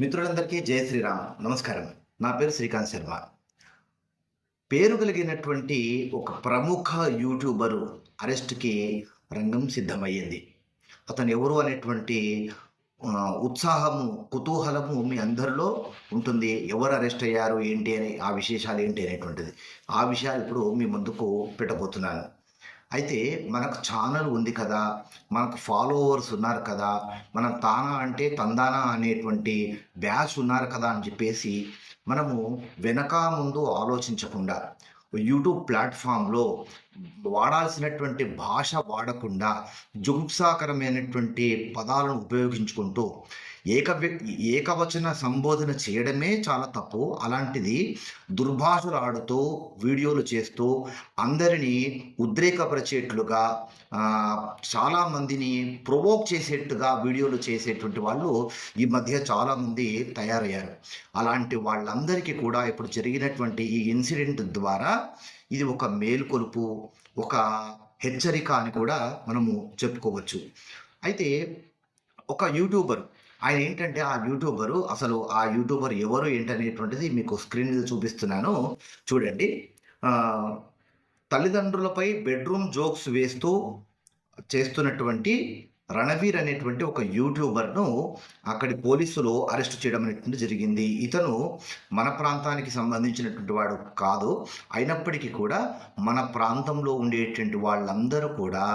మిత్రులందరికీ జయ శ్రీరామ్. నమస్కారం. నా పేరు శ్రీకాంత్ శర్మ. పేరు కలిగినటువంటి ఒక ప్రముఖ యూట్యూబరు అరెస్ట్కి రంగం సిద్ధమయ్యింది. అతను ఎవరు అనేటువంటి ఉత్సాహము కుతూహలము మీ అందరిలో ఉంటుంది. ఎవరు అరెస్ట్ అయ్యారు ఏంటి అని ఆ విశేషాలు ఏంటి అనేటువంటిది. ఆ విషయాలు ఇప్పుడు మీ ముందుకు పెట్టబోతున్నాను. అయితే మనకు ఛానల్ ఉంది కదా మనకు ఫాలోవర్స్ ఉన్నారు కదా మనం తానా అంటే తందానా అనేటువంటి బ్యాచ్ ఉన్నారు కదా అని చెప్పేసి మనము వెనక ముందు ఆలోచించకుండా యూట్యూబ్ ప్లాట్ఫామ్లో వాడాల్సినటువంటి భాష వాడకుండా జుగుప్సాకరమైనటువంటి పదాలను ఉపయోగించుకుంటూ ఏక వ్యక్తి ఏకవచన సంబోధన చేయడమే చాలా తప్పు. అలాంటిది దుర్భాషలు ఆడుతూ వీడియోలు చేస్తూ అందరినీ ఉద్రేకపరిచేట్లుగా చాలామందిని ప్రొవోక్ చేసేట్టుగా వీడియోలు చేసేటువంటి వాళ్ళు ఈ మధ్య చాలామంది తయారయ్యారు. అలాంటి వాళ్ళందరికీ కూడా ఇప్పుడు జరిగినటువంటి ఈ ఇన్సిడెంట్ ద్వారా ఇది ఒక మేలుకొలుపు ఒక హెచ్చరిక అని కూడా మనము చెప్పుకోవచ్చు. అయితే ఒక యూట్యూబర్ ఆయన ఏంటంటే ఆ యూట్యూబరు అసలు ఆ యూట్యూబర్ ఎవరు ఏంటనేటువంటిది మీకు స్క్రీన్ మీద చూపిస్తున్నాను. చూడండి. తల్లిదండ్రులపై బెడ్రూమ్ జోక్స్ వేస్తూ చేస్తున్నటువంటి రణవీర్ అనేటువంటి ఒక యూట్యూబర్ను అక్కడి పోలీసులు అరెస్ట్ చేయడం అనేటువంటి జరిగింది. ఇతను మన ప్రాంతానికి సంబంధించినటువంటి వాడు కాదు. అయినప్పటికీ కూడా మన ప్రాంతంలో ఉండేటువంటి వాళ్ళందరూ కూడా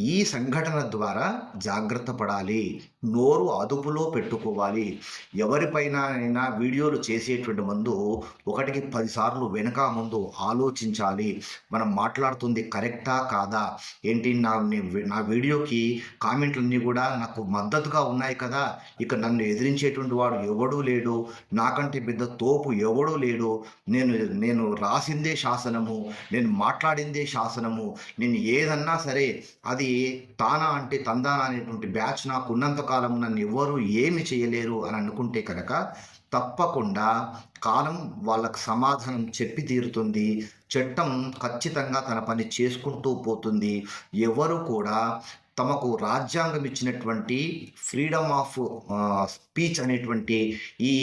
ఈ సంఘటన ద్వారా జాగ్రత్త పడాలి. నోరు అదుపులో పెట్టుకోవాలి. ఎవరిపైన అయినా వీడియోలు చేసేటువంటి ముందు ఒకటికి పదిసార్లు వెనక ముందు ఆలోచించాలి. మనం మాట్లాడుతుంది కరెక్టా కాదా? ఏంటి నా నా వీడియోకి కామెంట్లన్నీ కూడా నాకు మద్దతుగా ఉన్నాయి కదా? ఇక నన్ను ఎదిరించేటువంటి వాడు ఎవడూ లేడు. నాకంటే పెద్ద తోపు ఎవడూ లేడు. నేను నేను రాసిందే శాసనము. నేను మాట్లాడిందే శాసనము. నేను ఏదన్నా సరే అది తానా అంటే తందానా అనేటువంటి బ్యాచ్ నాకు ఉన్నంత కాలం నన్ను ఎవరు ఏమి చేయలేరు అని అనుకుంటే కనుక తప్పకుండా కాలం వాళ్ళకు సమాధానం చెప్పి తీరుతుంది. చట్టం ఖచ్చితంగా తన పని చేసుకుంటూ పోతుంది. ఎవరు కూడా తమకు రాజ్యాంగం ఇచ్చినటువంటి ఫ్రీడమ్ ఆఫ్ స్పీచ్ అనేటువంటి ఈ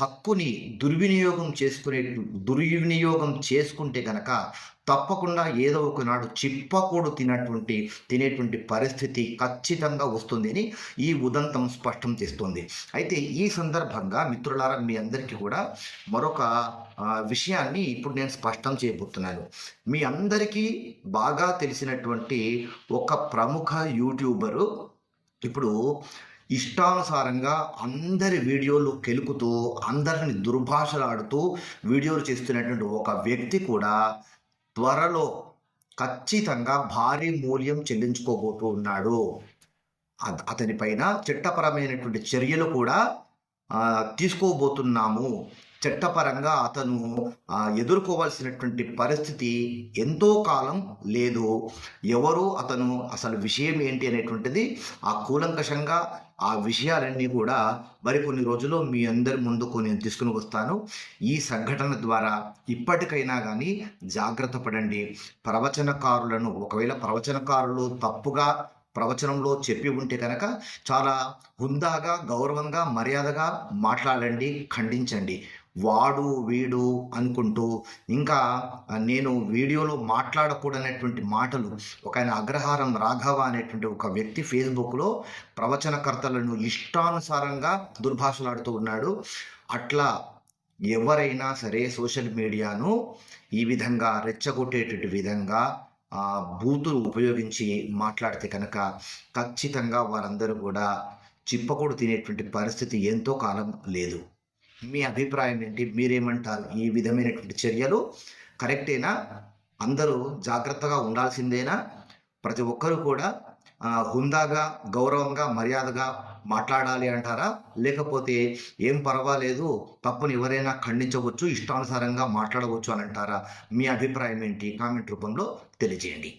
హక్కుని దుర్వినియోగం చేసుకునే దుర్వినియోగం చేసుకుంటే కనుక తప్పకుండా ఏదో ఒకనాడు చిప్పకూడు తినటువంటి తినేటువంటి పరిస్థితి ఖచ్చితంగా వస్తుంది అని ఈ ఉదంతం స్పష్టం చేస్తుంది. అయితే ఈ సందర్భంగా మిత్రులారా మీ అందరికీ కూడా మరొక విషయాన్ని ఇప్పుడు నేను స్పష్టం చేయబోతున్నాను మీ అందరికీ బాగా తెలిసినటువంటి ఒక ప్రముఖ యూట్యూబరు ఇప్పుడు ఇష్టానుసారంగా అందరి వీడియోలు కెలుకుతూ అందరిని దుర్భాషలాడుతూ వీడియోలు చేస్తున్నటువంటి ఒక వ్యక్తి కూడా త్వరలో ఖచ్చితంగా భారీ మూల్యం చెల్లించుకోబోతూ ఉన్నాడు. అతనిపైన చట్టపరమైనటువంటి చర్యలు కూడా తీసుకోబోతున్నాము. చట్టపరంగా అతను ఎదుర్కోవాల్సినటువంటి పరిస్థితి ఎంతో కాలం లేదు. ఎవరు అతను అసలు విషయం ఏంటి అనేటువంటిది ఆ కూలంకషంగా ఆ విషయాలన్నీ కూడా మరికొన్ని రోజుల్లో మీ అందరి ముందుకు నేను తీసుకుని వస్తాను. ఈ సంఘటన ద్వారా ఇప్పటికైనా కానీ జాగ్రత్త పడండి. ప్రవచనకారులను ఒకవేళ ప్రవచనకారులు తప్పుగా ప్రవచనంలో చెప్పి ఉంటే కనుక చాలా హుందాగా గౌరవంగా మర్యాదగా మాట్లాడండి ఖండించండి. వాడు వీడు అనుకుంటూ ఇంకా నేను వీడియోలో మాట్లాడకూడనటువంటి మాటలు ఒక ఆయన అగ్రహారం రాఘవ అనేటువంటి ఒక వ్యక్తి ఫేస్బుక్లో ప్రవచనకర్తలను ఇష్టానుసారంగా దుర్భాషలాడుతూ ఉన్నాడు. అట్లా ఎవరైనా సరే సోషల్ మీడియాను ఈ విధంగా రెచ్చగొట్టేటువంటి విధంగా ఆ, బూతులు ఉపయోగించి మాట్లాడితే కనుక ఖచ్చితంగా వారందరూ కూడా చిప్పకూడు తినేటువంటి పరిస్థితి ఎంతో కాలం లేదు. మీ అభిప్రాయం ఏంటి? మీరేమంటారు? ఈ విధమైనటువంటి చర్యలు కరెక్టేనా? అందరూ జాగ్రత్తగా ఉండాల్సిందేనా? ప్రతి ఒక్కరూ కూడా హుందాగా గౌరవంగా మర్యాదగా మాట్లాడాలి అంటారా? లేకపోతే ఏం పర్వాలేదు తప్పుని ఎవరైనా ఖండించవచ్చు ఇష్టానుసారంగా మాట్లాడవచ్చు అని అంటారా? మీ అభిప్రాయం ఏంటి? కామెంట్ రూపంలో తెలియజేయండి.